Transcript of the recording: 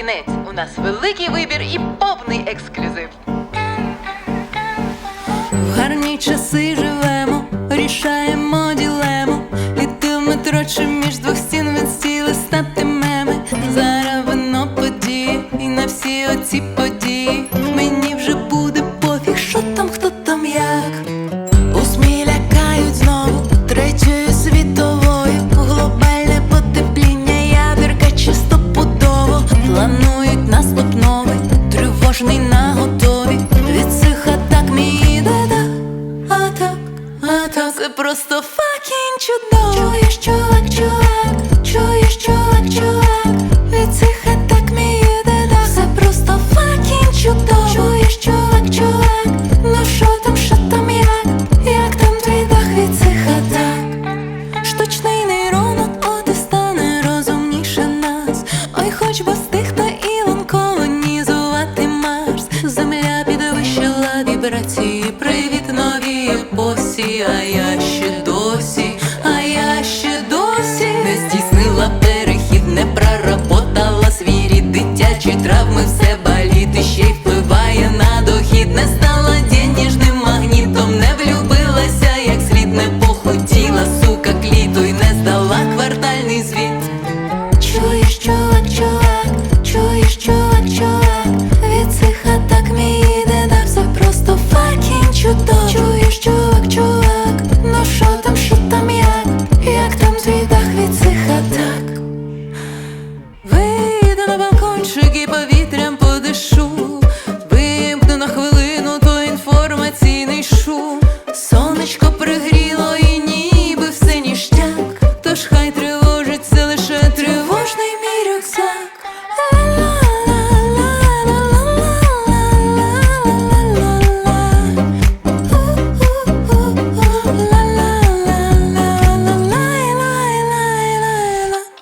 кінець. У нас великий вибір і повний ексклюзив. В гарні часи живемо, рішаємо ділему. Літи в метро чи між двох стін він стіли стати меми. Зараз воно події, і на всі оці події. Мені наготові. Від цих атак мій да атак, атак. Це просто факін чудово. Чуєш, чувак, чувак, вібрації. Привіт, нові епосі. А я ще досі, а я ще досі не здійснила перехід, не проработала свій рід дитячий трав. Чуки повітрям подишу, вимкну на хвилину то інформаційний шум. Сонечко пригріло і ніби все ніштяк, тож хай.